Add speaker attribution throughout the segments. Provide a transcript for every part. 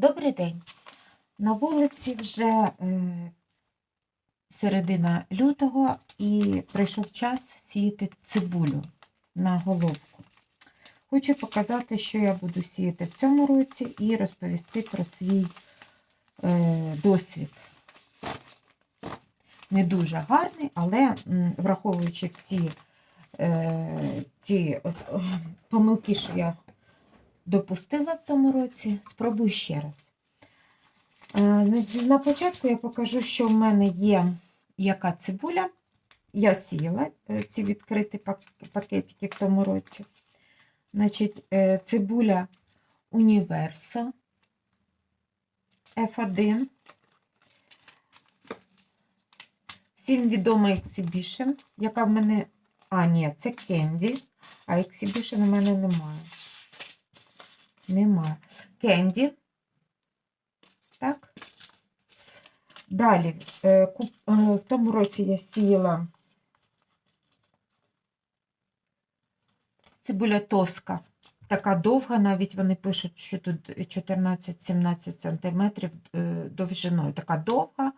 Speaker 1: Добрий день. На вулиці вже е, середина лютого і прийшов час сіяти цибулю на головку. Хочу показати, що я буду сіяти в цьому році і розповісти про свій е, досвід. Не дуже гарний, але враховуючи всі е, ті помилки, що я допустила в тому році, спробую ще раз. Е, на- початку я покажу, що в мене є яка цибуля. Я сіяла е, ці відкриті пакетики в тому році. Значить, е, цибуля Універсо F1. Всім відома Exhibition, яка в мене. А, ні, це Candy, а Exhibition у мене немає. Немає. Кенді. Так. Далі, е, е, в тому році я сіяла цибуля тоска. Така довга, навіть вони пишуть, що тут 14-17 см довжиною. Така довга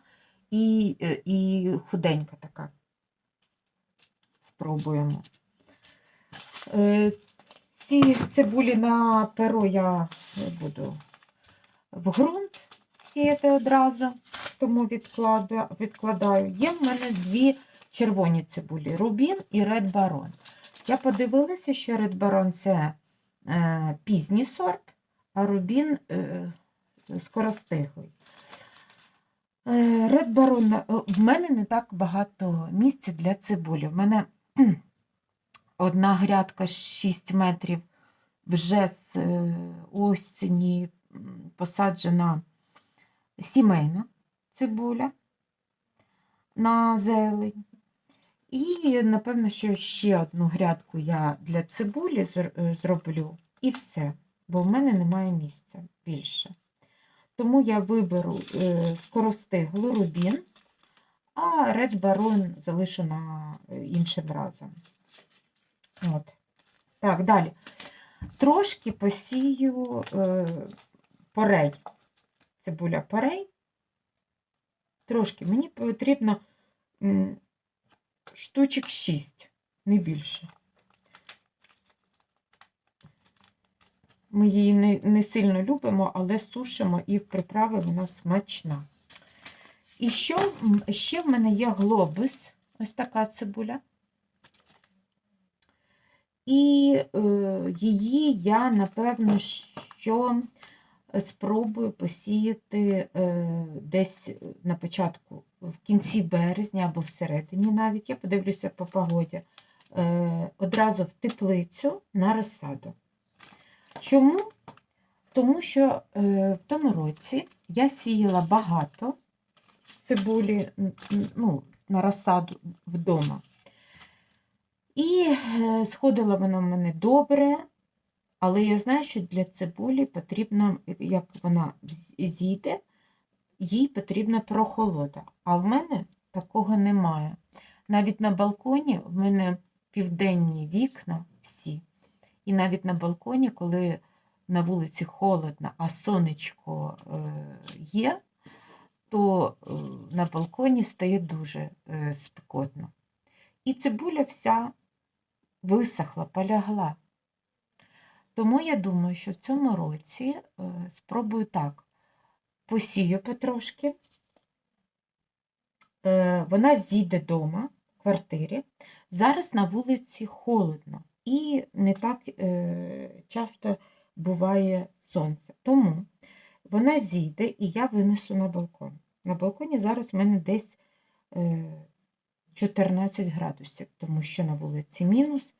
Speaker 1: і, е, і худенька така. Спробуємо. Ці цибулі на перо я буду в ґрунт сіяти одразу, тому відкладаю. відкладаю. Є в мене дві червоні цибулі Рубін і Ред Барон. Я подивилася, що Ред Барон це е, пізній сорт, а Рубін е, скоростиглий. Ред Барон, е, в мене не так багато місця для цибулі. В мене одна грядка 6 метрів вже з е, осені посаджена сімейна цибуля на зелень. І, напевно, що ще одну грядку я для цибулі е, зроблю, і все, бо в мене немає місця більше. Тому я виберу е, скоростиглу рубін, а Red Baron залишу на іншим разом. От. Так, далі. Трошки посію е, порей. Цибуля порей. Трошки. Мені потрібно м, штучок 6, не більше. Ми її не, не сильно любимо, але сушимо і в приправи вона смачна. І що, ще в мене є глобус, ось така цибуля. І е, її я, напевно, що спробую посіяти е, десь на початку, в кінці березня або всередині навіть, я подивлюся по погоді, е, одразу в теплицю на розсаду. Чому? Тому що в тому році я сіяла багато цибулі ну, на розсаду вдома. І е, сходила вона в мене добре, але я знаю, що для цибулі потрібно, як вона зійде, їй потрібна прохолода. А в мене такого немає. Навіть на балконі в мене південні вікна всі. І навіть на балконі, коли на вулиці холодно, а сонечко е, є, то е, на балконі стає дуже спекотно. І цибуля вся висохла, полягла. Тому я думаю, що в цьому році е, спробую так. Посію потрошки. Е, Вона зійде вдома, в квартирі. Зараз на вулиці холодно і не так е, часто буває сонце. Тому вона зійде і я винесу на балкон. На балконі зараз в мене десь 14 градусів, тому що на вулиці мінус.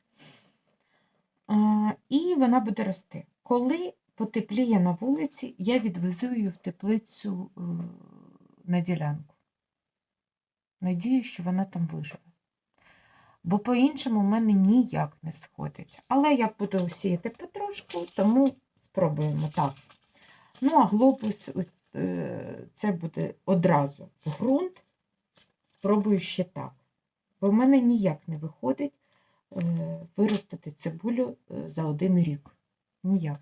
Speaker 1: І вона буде рости. Коли потепліє на вулиці, я відвезу її в теплицю е, на ділянку. Надію, що вона там виживе. Бо по-іншому в мене ніяк не сходить. Але я буду сіяти потрошку, тому спробуємо так. Ну, а глобус е, це буде одразу ґрунт. Спробую ще так. Бо в мене ніяк не виходить е, виростити цибулю е, за один рік. Ніяк.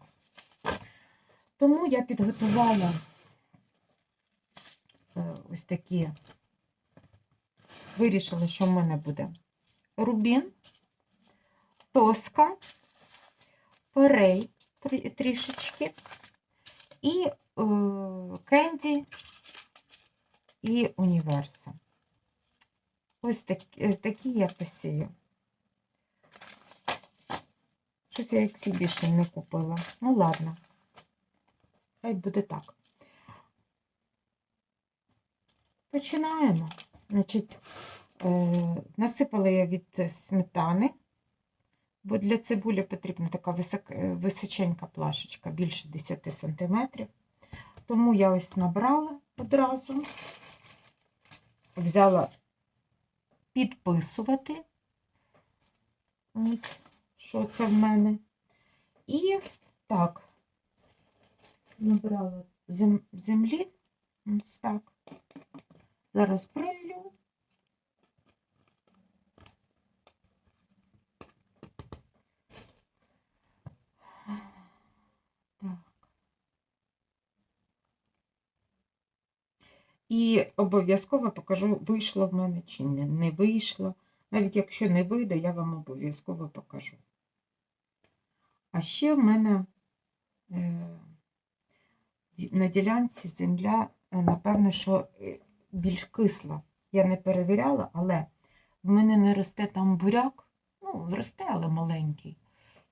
Speaker 1: Тому я підготувала е, ось такі, вирішила, що в мене буде рубін, тоска, перей трішечки, і кенді, і універса. Ось такі, е, такі я посію. Щось я ексібішн не купила. Ну, ладно. Хай буде так. Починаємо. Значить, е, насипала я від сметани, бо для цибулі потрібна така е, височенька плашечка, більше 10 см. Тому я ось набрала одразу, взяла підписувати, От, що це в мене. І так, набрала зем, землі. Ось так. Зараз пролью. І обов'язково покажу, вийшло в мене чи не, не вийшло. Навіть якщо не вийде, я вам обов'язково покажу. А ще в мене е, на ділянці земля, е, напевно, що е, більш кисла. Я не перевіряла, але в мене не росте там буряк. Ну, росте, але маленький.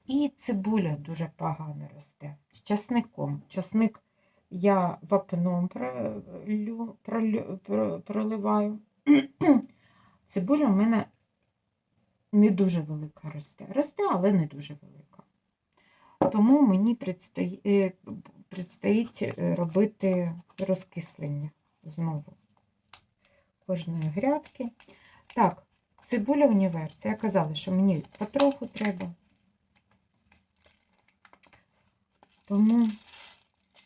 Speaker 1: І цибуля дуже погано росте. З часником. Часник я вапном пролю, пролю, проливаю. Цибуля в мене не дуже велика росте. Росте, але не дуже велика. Тому мені предстоїть, предстоїть е, робити розкислення знову кожної грядки. Так, цибуля універс. Я казала, що мені потроху треба. Тому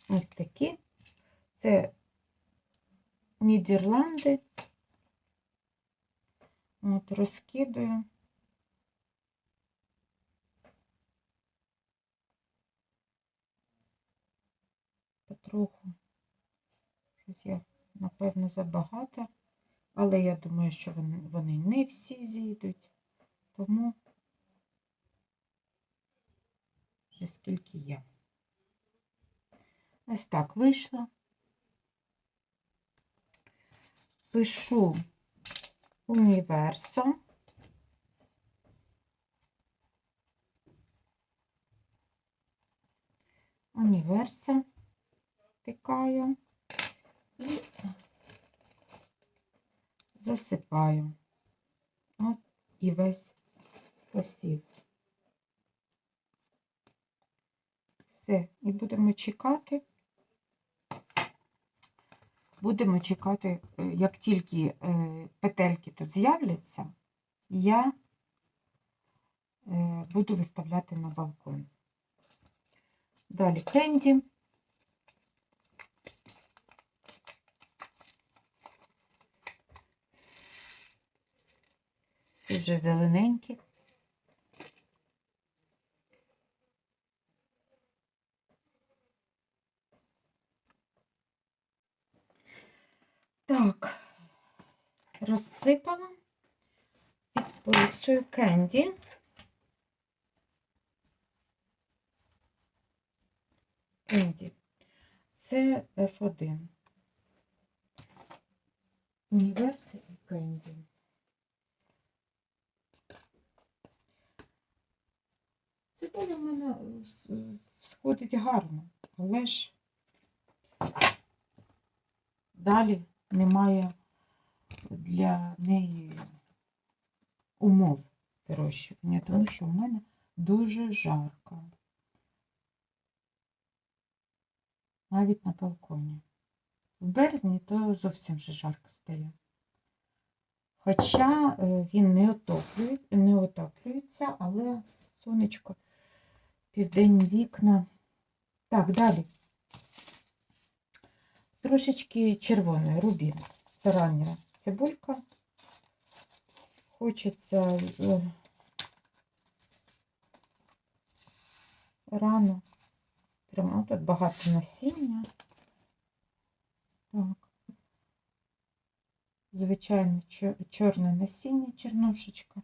Speaker 1: ось такі. Це Нідерланди. От розкидую. Потроху. Щось я, напевно, забагато, але я думаю, що вони, не всі зійдуть, тому вже скільки є. Ось так вийшло. Пишу універсо. Універса тикаю і засипаю. От і весь посів. Все, і будемо чекати. Будемо чекати, е, як тільки е, петельки тут з'являться, я е, буду виставляти на балкон. Далі кенді. Вже зелененькі. Так, розсипала, підписую кенді. Кенді. Це F1. Універси і кенді. Цибуля в мене сходить гарно, але ж далі немає для неї умов вирощування, тому що в мене дуже жарко. Навіть на балконі. В березні то зовсім вже жарко стає. Хоча е, він не отоплює, не отоплюється, але сонечко, південні вікна. Так, далі. Трошечки червоної рубін. Рання цибулька. Хочеться е, рано Відкриємо. Тут багато насіння. Так. Звичайно, чорне насіння, чернушечка.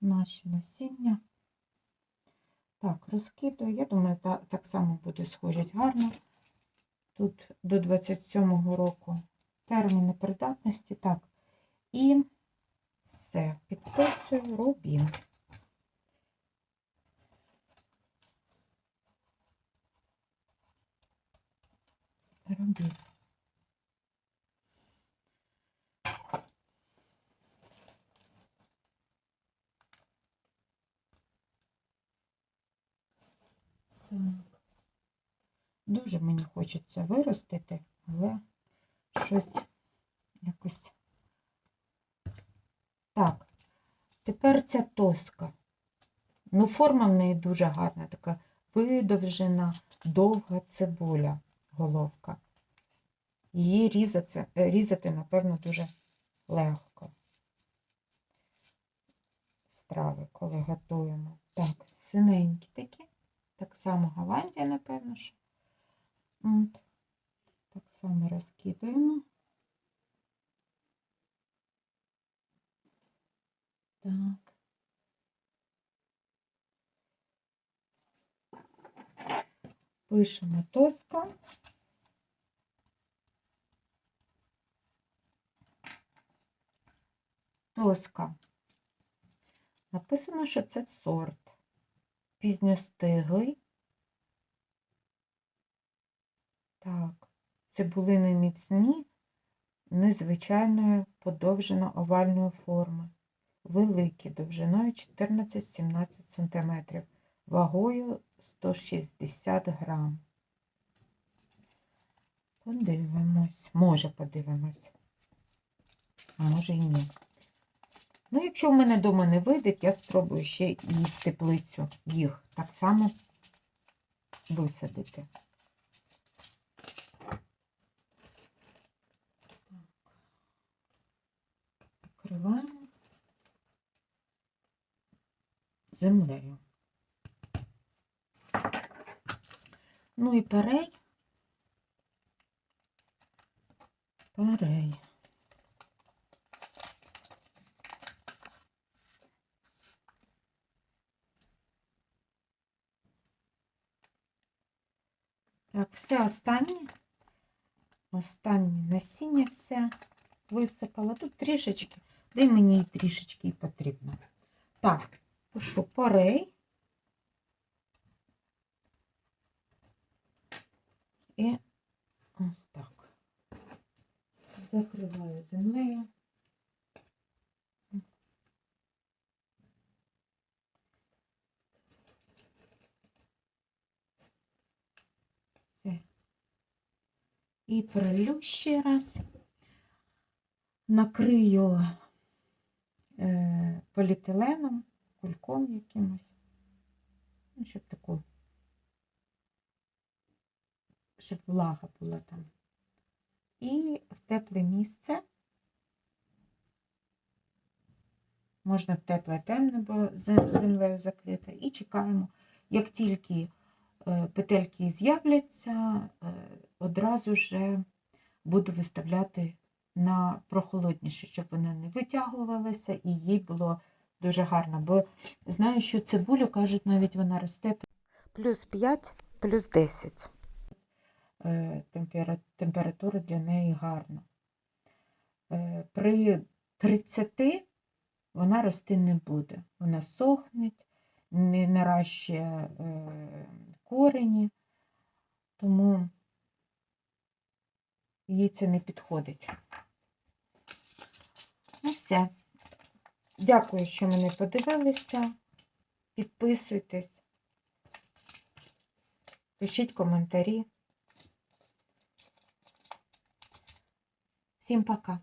Speaker 1: Наші насіння. Так, розкидую. Я думаю, та, так само буде схожість гарно. Тут до 27-го року терміни придатності. Так. І все. Підписую рубін. Рубін. Дуже мені хочеться виростити, але щось якось. Так, тепер ця тоска. Ну, форма в неї дуже гарна, така видовжена, довга цибуля, головка. Її різати, різати, напевно, дуже легко. Страви, коли готуємо. Так, синенькі такі. Так само Голландія, напевно, що. Само розкидуємо. Так. Пишемо тоска. Тоска. Написано, що це сорт. Пізньостиглий. Так, цибулини міцні, незвичайної подовжено овальної форми. Великі, довжиною 14-17 см, вагою 160 грам. Подивимось. Може подивимось. А може і ні. Ну, якщо в мене вдома не вийде, я спробую ще і в теплицю їх так само висадити. Покриваємо землею. Ну і перей. Перей. Так, все останнє. Останнє насіння все висипала. Тут трішечки, де мені трішечки потрібно. Так, пишу порей. І ось так. Закриваю землею. І пролю ще раз. Накрию поліетиленом, кульком якимось. Ну, щоб таку, щоб влага була там. І в тепле місце. Можна в тепле темне, бо землею закрите. І чекаємо, як тільки е, петельки з'являться, е, одразу ж буду виставляти на прохолодніше, щоб вона не витягувалася і їй було дуже гарно. Бо знаю, що цибулю, кажуть, навіть вона росте плюс 5, плюс 10. Е, Температура для неї гарна. Е, При 30 вона рости не буде. Вона сохне, не наращує е, корені, тому їй це не підходить. Ну, все. Дякую, що мене подивилися. Підписуйтесь, пишіть коментарі. Всім пока!